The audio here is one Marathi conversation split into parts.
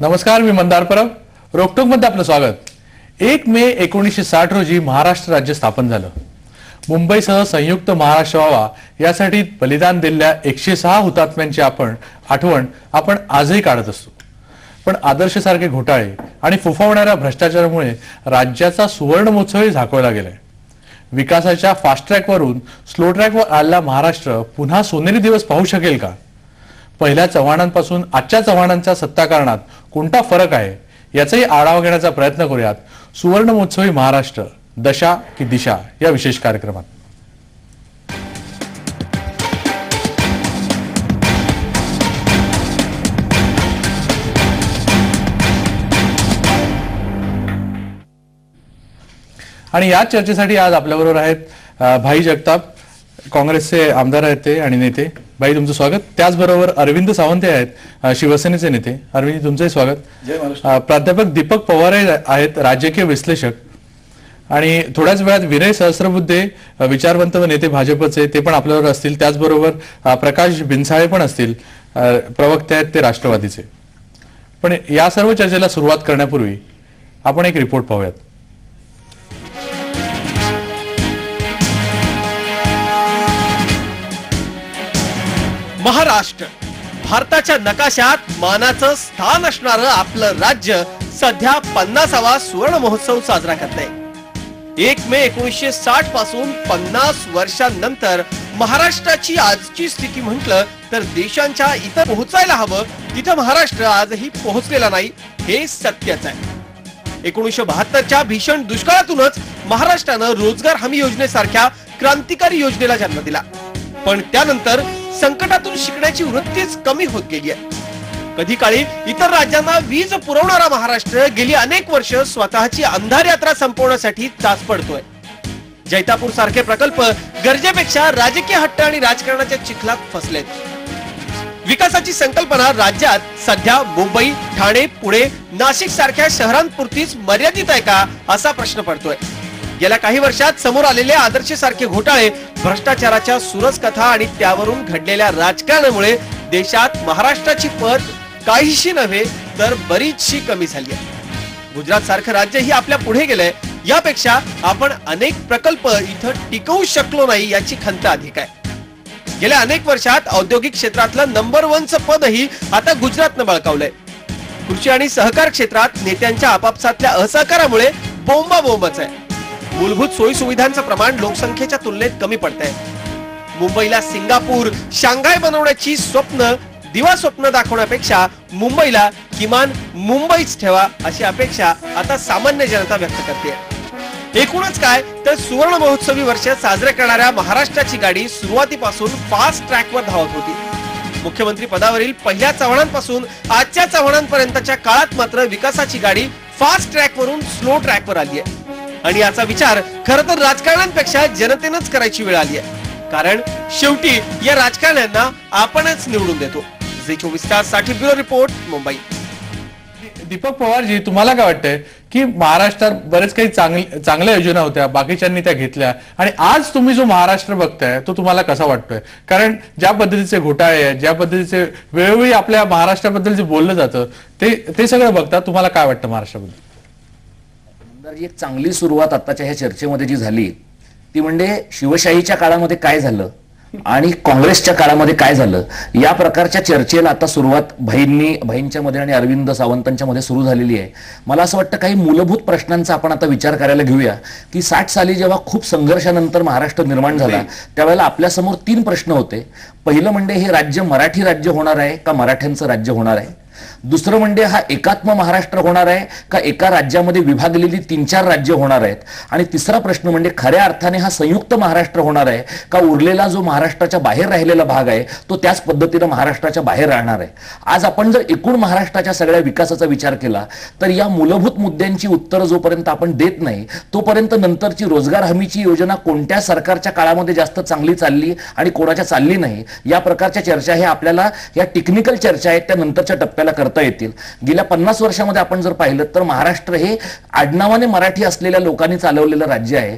नमस्कार मी मंदार परब. रोकटोकमध्ये आपलं स्वागत. एक मे एकोणीसशे साठ रोजी महाराष्ट्र राज्य स्थापन झालं. मुंबईसह संयुक्त महाराष्ट्र व्हावा यासाठी बलिदान दिलेल्या एकशे सहा हुतात्म्यांची आपण आठवण आपण आजही काढत असतो. पण आदर्शसारखे घोटाळे आणि फुफावणाऱ्या भ्रष्टाचारामुळे राज्याचा सुवर्ण महोत्सवही झाकवला गेलाय. विकासाच्या फास्ट ट्रॅकवरून स्लो ट्रॅकवर आलेला महाराष्ट्र पुन्हा सोनेरी दिवस पाहू शकेल का? पहिल्या चव्हाणांपासून आजच्या चव्हाणांच्या सत्ताकारणात कोणता फरक आहे? याचाही आढावा घेण्याचा प्रयत्न करूयात. सुवर्ण महोत्सवी महाराष्ट्र दशा की दिशा या विशेष कार्यक्रमात. आणि या चर्चेसाठी आज आपल्याबरोबर आहेत भाई जगताप काँग्रेसचे आमदार आहेत ते आणि नेते. भाई तुमचं स्वागत. त्याचबरोबर अरविंद सावंत आहेत शिवसेनेचे नेते. अरविंद तुमचंही स्वागत. प्राध्यापक दीपक पवार आहेत राजकीय विश्लेषक. आणि थोड्याच वेळात विनय सहस्रबुद्धे विचारवंत व नेते भाजपचे ते पण आपल्याबरोबर असतील. त्याचबरोबर प्रकाश बिनसाळे पण असतील. प्रवक्ते आहेत ते राष्ट्रवादीचे. पण या सर्व चर्चेला सुरुवात करण्यापूर्वी आपण एक रिपोर्ट पाहूयात. महाराष्ट्र. भारताच्या नकाशात मानाचं स्थान असणारं आपलं राज्य सध्या पन्नासावा सुवर्ण महोत्सव साजरा करते एक मे एकोणीसशे साठपासून पन्नास वर्षांनंतर महाराष्ट्राची आजची स्थिती म्हटलं तर देशांच्या इतर पोहोचायला हवं तिथं महाराष्ट्र आजही पोहोचलेला नाही हे सत्यच आहे. एकोणीसशे बहात्तरच्या भीषण दुष्काळातूनच महाराष्ट्रानं रोजगार हमी योजनेसारख्या क्रांतिकारी योजनेला जन्म दिला. पण त्यानंतर संकटातून शिकण्याची वृत्तीच कमी होत गेली आहे. कधी काळी इतर राज्यांना वीज पुरवणारा महाराष्ट्र गेली अनेक वर्ष स्वतःची अंधार यात्रा संपवण्यासाठी तास पडतोय. जैतापूर सारखे प्रकल्प गरजेपेक्षा राजकीय हट्ट आणि राजकारणाच्या चिखलात फसलेत. विकासाची संकल्पना राज्यात सध्या मुंबई ठाणे पुणे नाशिक सारख्या शहरांपुरतीच मर्यादित आहे का असा प्रश्न पडतोय. गेल्या काही वर्षात समोर आलेले आदर्श सारखे घोटाळे भ्रष्टाचाराच्या सुरस कथा आणि त्यावरून घडलेल्या राजकारणामुळे देशात महाराष्ट्राची पत काहीशी नव्हे तर बरीचशी कमी झाली आहे. गुजरात सारखं राज्य ही आपल्या पुढे गेलंय. यापेक्षा आपण अनेक प्रकल्प इथं टिकवू शकलो नाही याची खंत अधिक आहे. गेल्या अनेक वर्षात औद्योगिक क्षेत्रातलं नंबर वनचं पदही आता गुजरातनं बळकावलंय. कृषी आणि सहकार क्षेत्रात नेत्यांच्या आपापसातल्या असहकारामुळे बोंबा बोंबच आहे. मूलभूत सोयी सुविधांचं प्रमाण लोकसंख्येच्या तुलनेत कमी पडत आहे मुंबईला सिंगापूर शांघाय बनवण्याची स्वप्न दिवा स्वप्न दाखवण्यापेक्षा मुंबईला किमान मुंबईच ठेवा अशी अपेक्षा आता सामान्य जनता व्यक्त करते एकूणच काय तर सुवर्ण महोत्सवी वर्ष साजरे करणाऱ्या महाराष्ट्राची गाडी सुरुवातीपासून फास्ट ट्रॅकवर धावत होती. मुख्यमंत्री पदावरील पहिल्या चव्हाणांपासून आजच्या चव्हाणांपर्यंतच्या काळात मात्र विकासाची गाडी फास्ट ट्रॅकवरून स्लो ट्रॅकवर आली आहे आणि याचा विचार खर तर राजकारण्यांपेक्षा जनतेनंच करायची वेळ आली आहे. कारण शेवटी या राजकारण्यांना आपणच निवडून देतो. जे चोवीस ताससाठी ब्युरो रिपोर्ट मुंबई. दीपक पवारजी तुम्हाला काय वाटतंय की महाराष्ट्रात बरेच काही चांगल्या चांगल्या योजना होत्या बाकीच्यांनी त्या घेतल्या. आणि आज तुम्ही जो महाराष्ट्र बघताय तो तुम्हाला कसा वाटतोय? कारण ज्या पद्धतीचे घोटाळे आहेत ज्या पद्धतीचे वेळोवेळी आपल्या महाराष्ट्राबद्दल जे बोललं जातं ते ते सगळं बघता तुम्हाला काय वाटतं महाराष्ट्राबद्दल? आमदारजी एक चांगली सुरुवात आताच्या ह्या चर्चेमध्ये जी झाली ती म्हणजे शिवशाहीच्या काळामध्ये काय झालं आणि काँग्रेसच्या काळामध्ये काय झालं या प्रकारच्या चर्चेला आता सुरुवात भाईंनी भाईंच्या मध्ये आणि अरविंद सावंतांच्या मध्ये सुरू झालेली आहे. मला असं वाटतं काही मूलभूत प्रश्नांचा आपण आता विचार करायला घेऊया की साठ साली जेव्हा खूप संघर्षानंतर महाराष्ट्र निर्माण झाला त्यावेळेला आपल्यासमोर तीन प्रश्न होते. पहिलं म्हणजे हे राज्य मराठी राज्य होणार आहे का मराठ्यांचं राज्य होणार आहे? दुसरं म्हणजे हा एकात्म महाराष्ट्र होणार आहे का एका राज्यामध्ये विभागलेली तीन चार राज्य होणार आहेत? आणि तिसरा प्रश्न म्हणजे खऱ्या अर्थाने हा संयुक्त महाराष्ट्र होणार आहे का उरलेला जो महाराष्ट्राच्या बाहेर राहिलेला भाग आहे तो त्याच पद्धतीनं महाराष्ट्राच्या बाहेर राहणार आहे? आज आपण जर एकूण महाराष्ट्राच्या सगळ्या विकासाचा विचार केला तर या मूलभूत मुद्द्यांची उत्तरं जोपर्यंत आपण देत नाही तोपर्यंत नंतरची रोजगार हमीची योजना कोणत्या सरकारच्या काळामध्ये जास्त चांगली चालली आणि कोणाच्या चालली नाही या प्रकारच्या चर्चा हे आपल्याला या टेक्निकल चर्चा आहेत त्या नंतरच्या टप्प्याला आपल्याला करता येतील. गेल्या पन्नास वर्षामध्ये आपण जर पाहिलं तर महाराष्ट्र हे आडनावाने मराठी असलेल्या लोकांनी चालवलेलं राज्य आहे.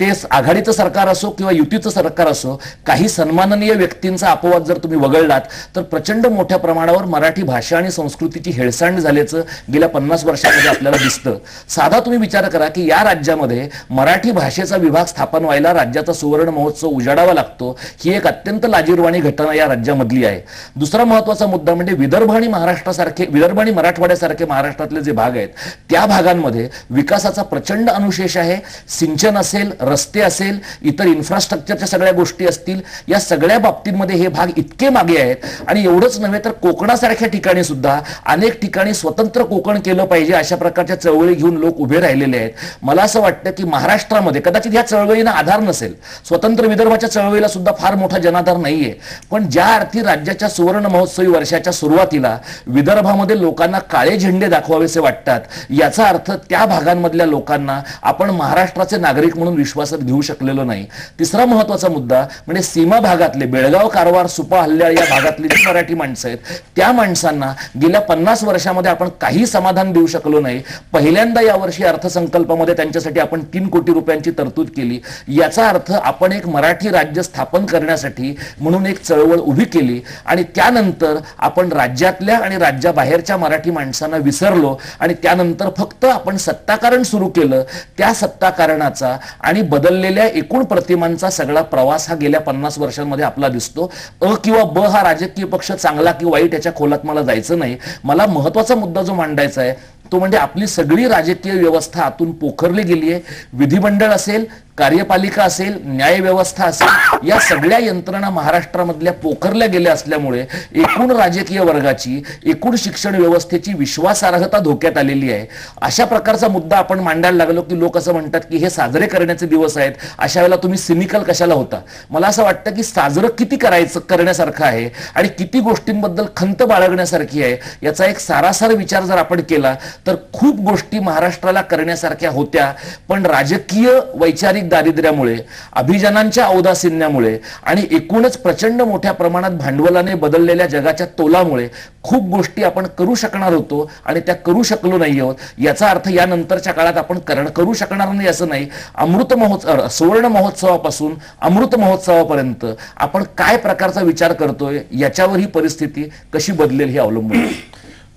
ते आघाडीचं सरकार असो किंवा युतीचं सरकार असो काही सन्माननीय व्यक्तींचा अपवाद जर तुम्ही वगळलात तर प्रचंड मोठ्या प्रमाणावर मराठी भाषा आणि संस्कृतीची हेळसांड झाल्याचं गेल्या पन्नास वर्षामध्ये आपल्याला दिसतं. साधा तुम्ही विचार करा की या राज्यामध्ये मराठी भाषेचा विभाग स्थापन व्हायला राज्याचा सुवर्ण महोत्सव उजाडावा लागतो ही एक अत्यंत लाजीरवाणी घटना या राज्यामधली आहे. दुसरा महत्त्वाचा मुद्दा म्हणजे विदर्भ आणि महाराष्ट्रासारखे विदर्भ आणि मराठवाड्यासारखे महाराष्ट्रातले जे भाग आहेत त्या भागांमध्ये विकासाचा प्रचंड अनुशेष आहे. सिंचन असेल रस्ते असेल इतर इन्फ्रास्ट्रक्चरच्या सगळ्या गोष्टी असतील या सगळ्या बाबतींमध्ये हे भाग इतके मागे आहेत. आणि एवढंच नव्हे तर कोकणासारख्या ठिकाणी सुद्धा अनेक ठिकाणी स्वतंत्र कोकण केलं पाहिजे अशा प्रकारच्या चळवळी घेऊन लोक उभे राहिलेले आहेत. मला असं वाटतं की महाराष्ट्रामध्ये कदाचित या चळवळींना आधार नसेल स्वतंत्र विदर्भाच्या चळवळीला सुद्धा फार मोठा जनाधार नाहीये. पण ज्या अर्थी राज्याच्या सुवर्ण महोत्सवी वर्षाच्या सुरुवातीला विदर्भामध्ये लोकांना काळे झेंडे दाखवावेसे वाटतात. याचा अर्थ त्या भागांमधल्या लोकांना आपण महाराष्ट्राचे नागरिक म्हणून विश्वासात घेऊ शकलेलो नाही. तिसरा महत्त्वाचा मुद्दा म्हणजे सीमा भागातले बेळगाव कारवार सुपा हल्ल्याळ या भागातली जी मराठी माणसं आहेत त्या माणसांना गेल्या पन्नास वर्षामध्ये आपण काही समाधान देऊ शकलो नाही. पहिल्यांदा यावर्षी अर्थसंकल्पामध्ये त्यांच्यासाठी आपण तीन कोटी रुपयांची तरतूद केली. याचा अर्थ आपण एक मराठी राज्य स्थापन करण्यासाठी म्हणून एक चळवळ उभी केली आणि त्यानंतर आपण राज्यातल्या आणि राज्याबाहेरच्या मराठी माणसांना विसरलो आणि त्यानंतर फक्त आपण सत्ताकारण सुरू केलं त्या सत्ताकारणाचा आणि बदललेल्या एकूण प्रतिमांचा सगळा प्रवास हा गेल्या पन्नास वर्षांमध्ये आपला दिसतो. अ किंवा ब हा राजकीय पक्ष चांगला की वाईट याच्या खोलात मला जायचं नाही. मला महत्त्वाचा मुद्दा जो मांडायचा आहे तो म्हणजे आपली सगळी राजकीय व्यवस्था आतून पोखरली गेली आहे विधिमंडळ असेल कार्यपालिका असेल न्याय व्यवस्था असेल या सगळ्या यंत्रणा महाराष्ट्रामधल्या पोखरल्या गेल्या असल्यामुळे एकूण राजकीय वर्गाची एकूण शिक्षण व्यवस्थेची विश्वासार्हता धोक्यात आलेली आहे. अशा प्रकारचा मुद्दा आपण मांडायला लागलो की लोक असं म्हणतात की हे साजरे करण्याचे दिवस आहेत अशा वेळेला तुम्ही सिनिकल कशाला होता? मला असं वाटतं की साजरं किती करायचं करण्यासारखं आहे आणि किती गोष्टींबद्दल खंत बाळगण्यासारखी आहे याचा एक सारासार विचार जर आपण केला तर खूप गोष्टी महाराष्ट्राला करण्यासारख्या होत्या. पण राजकीय वैचारिक दारिद्र्यामुळे अभिजनांच्या औदासीन्यामुळे आणि एकूणच प्रचंड मोठ्या प्रमाणात भांडवलाने बदललेल्या जगाच्या तोलामुळे खूप गोष्टी आपण करू शकणार होतो आणि त्या करू शकलो नाही आहोत याचा अर्थ यानंतरच्या काळात आपण करण करू शकणार नाही असं नाही अमृत महोत्सव सुवर्ण महोत्सवापासून अमृत महोत्सवापर्यंत आपण काय प्रकारचा विचार करतोय याच्यावर ही परिस्थिती कशी बदलेल हे अवलंबून आहे.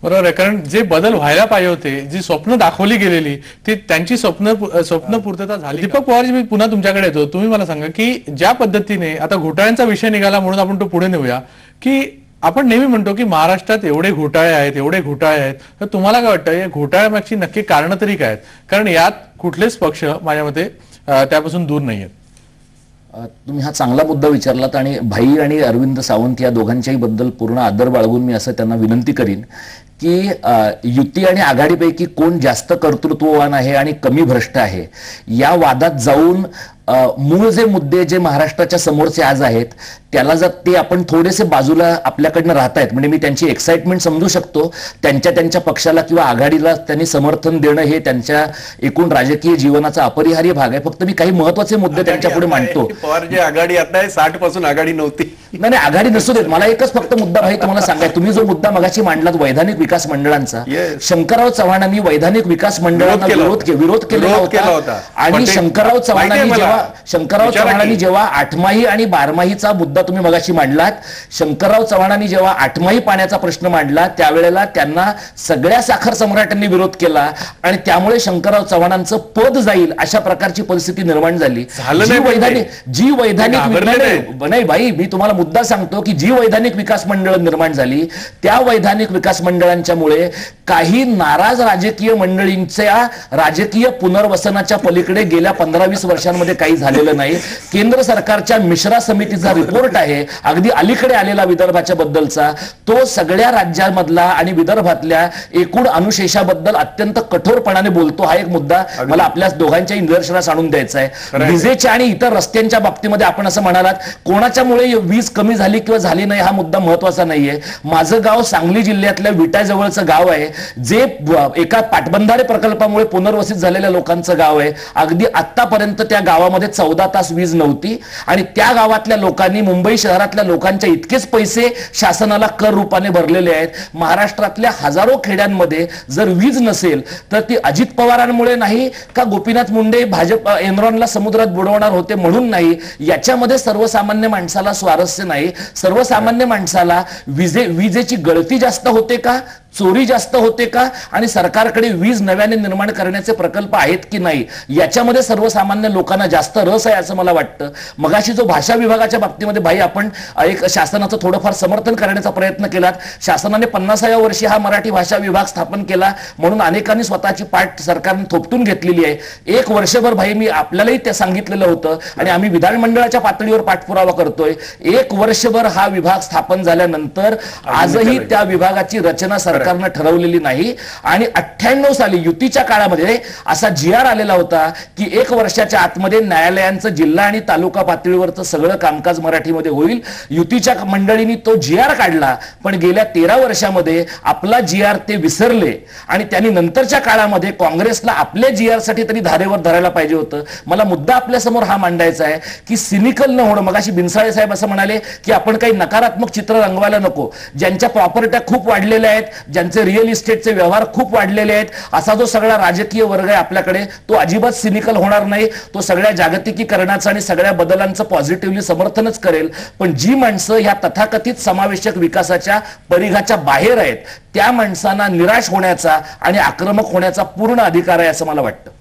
बरोबर आहे? कारण जे बदल व्हायला पाहिजे होते जी स्वप्न दाखवली गेलेली ती त्यांची स्वप्न स्वप्न पूर्तता झाली दीपक पवारजी मी पुन्हा तुमच्याकडे येतो. तुम्ही मला सांगा की ज्या पद्धतीने आता घोटाळ्यांचा विषय निघाला म्हणून आपण तो पुढे नेऊया की आपण नेहमी म्हणतो की महाराष्ट्रात एवढे घोटाळे आहेत एवढे घोटाळे आहेत. तर तुम्हाला काय वाटतं या घोटाळ्यामागची नक्की कारणं तरी काय आहेत? कारण यात कुठलेच पक्ष माझ्या मते त्यापासून दूर नाही आहेत. तुम्ही हा चांगला मुद्दा विचारलात आणि भाई आणि अरविंद सावंत या दोघांच्याही बद्दल पूर्ण आदर बाळगून मी असं त्यांना विनंती करीन. की युती आणि आघाडीपैकी कोण जास्त कर्तृत्ववान आहे आणि कमी भ्रष्ट आहे या वादात जाऊन मूळ जे मुद्दे जे महाराष्ट्राच्या समोरचे आज आहेत त्याला जर ते आपण थोडेसे बाजूला आपल्याकडनं राहत आहेत म्हणजे मी त्यांची एक्साइटमेंट समजू शकतो त्यांच्या त्यांच्या पक्षाला किंवा आघाडीला त्यांनी समर्थन देणं हे त्यांच्या एकूण राजकीय जीवनाचा अपरिहार्य भाग आहे. फक्त मी काही महत्त्वाचे मुद्दे त्यांच्या पुढे मांडतो. पवारची आघाडी आता आहे साठपासून आघाडी नव्हती. नाही नाही आघाडी नसू देत. मला एकच फक्त मुद्दा भाई तुम्हाला सांगाय तुम्ही जो मुद्दा मगाशी मांडलात वैधानिक विकास मंडळांचा. शंकरराव चव्हाणांनी वैधानिक विकास मंडळांना विरोध केला विरोध केलेला होता. आणि शंकरराव चव्हाणांनी. जेव्हा शंकरराव. चव्हाणांनी जेव्हा आठमाही आणि बारमाहीचा मुद्दा तुम्ही मगाशी मांडलात शंकरराव चव्हाणांनी जेव्हा आठमाही पाण्याचा प्रश्न मांडला त्यावेळेला त्यांना सगळ्या साखर सम्राटांनी विरोध केला आणि त्यामुळे शंकरराव चव्हाणांचं पद जाईल अशा प्रकारची परिस्थिती निर्माण झाली जी. वैधानिक जी वैधानिक नाही भाई मी तुम्हाला मुद्दा सांगतो की जी वैधानिक विकास मंडळ निर्माण झाली त्या वैधानिक विकास मंडळांच्या मुळे काही नाराज राजकीय मंडळींच्या राजकीय पुनर्वसनाच्या पलीकडे गेल्या पंधरा वीस वर्षांमध्ये काही झालेलं नाही. केंद्र सरकारच्या मिश्रा समितीचा रिपोर्ट आहे. अगदी अलीकडे आलेला विदर्भाच्या बद्दलचा. तो सगळ्या राज्यांमधला आणि विदर्भातल्या एकूण अनुशेषाबद्दल अत्यंत कठोरपणाने बोलतो. हा एक मुद्दा मला आपल्या दोघांच्या निदर्शनास आणून द्यायचा आहे. विजेच्या आणि इतर रस्त्यांच्या बाबतीमध्ये आपण असं म्हणालात कोणाच्यामुळे वीज कमी झाली किंवा झाली नाही हा मुद्दा महत्त्वाचा नाहीये. माझं गाव सांगली जिल्ह्यातल्या विटाजवळचं गाव आहे. जे एका पाटबंधारे प्रकल्पामुळे पुनर्वसित झालेल्या लोकांचं गाव आहे. अगदी आतापर्यंत त्या गावामध्ये गावामध्ये चौदा तास वीज नव्हती. आणि त्या गावातल्या लोकांनी मुंबई शहरातल्या लोकांच्या इतकेच पैसे शासनाला कर रूपाने भरलेले आहेत. महाराष्ट्रातल्या हजारो खेड्यांमध्ये जर वीज नसेल तर ती अजित पवारांमुळे नाही का गोपीनाथ मुंडे भाजप एनरॉनला समुद्रात बुडवणार होते म्हणून नाही? याच्यामध्ये सर्वसामान्य माणसाला स्वारस्य नाही. सर्वसामान्य माणसाला विजे विजेची गळती जास्त होते का? चोरी जास्त होते का? आणि सरकारकडे वीज नव्याने निर्माण करण्याचे प्रकल्प आहेत की नाही? याच्यामध्ये सर्वसामान्य लोकांना जास्त रस आहे असं मला वाटतं. मगाशी जो भाषा विभागाच्या बाबतीमध्ये भाई आपण एक शासनाचं थोडंफार समर्थन करण्याचा प्रयत्न केलात. शासनाने पन्नासाव्या वर्षी हा मराठी भाषा विभाग स्थापन केला म्हणून अनेकांनी स्वतःची पाठ सरकारने थोपटून घेतलेली आहे. एक वर्षभर भाई मी आपल्यालाही ते सांगितलेलं होतं आणि आम्ही विधानमंडळाच्या पातळीवर पाठपुरावा करतोय. एक वर्षभर हा विभाग स्थापन झाल्यानंतर आजही त्या विभागाची रचना सरकारनं ठरवलेली नाही. आणि अठ्ठ्याण्णव साली युतीच्या काळामध्ये असा जी आर आलेला होता की एक वर्षाच्या आतमध्ये न्यायालयांचं जिल्हा आणि तालुका पातळीवरचं सगळं कामकाज मराठीमध्ये होईल. युतीच्या मंडळींनी तो जी आर काढला पण गेल्या तेरा वर्षामध्ये आपला जी आर ते विसरले. आणि त्यांनी नंतरच्या काळामध्ये काँग्रेसला आपल्या जी आरसाठी तरी धारेवर धरायला पाहिजे होतं. मला मुद्दा आपल्यासमोर हा मांडायचा आहे की सिनिकल न होणं मगाशी बिनसाळे साहेब असं म्हणाले की आपण काही नकारात्मक चित्र रंगवायला नको. ज्यांच्या प्रॉपर्ट्या खूप वाढलेल्या आहेत ज्यांचे रिअल इस्टेटचे व्यवहार खूप वाढलेले आहेत असा जो सगळा राजकीय वर्ग आहे आपल्याकडे तो अजिबात सिनिकल होणार नाही. तो सगळ्या जागतिकीकरणाचं आणि सगळ्या बदलांचं पॉझिटिव्हली समर्थनच करेल. पण जी माणसं ह्या तथाकथित समावेशक विकासाच्या परिघाच्या बाहेर आहेत त्या माणसांना निराश होण्याचा आणि आक्रमक होण्याचा पूर्ण अधिकार आहे असं मला वाटतं.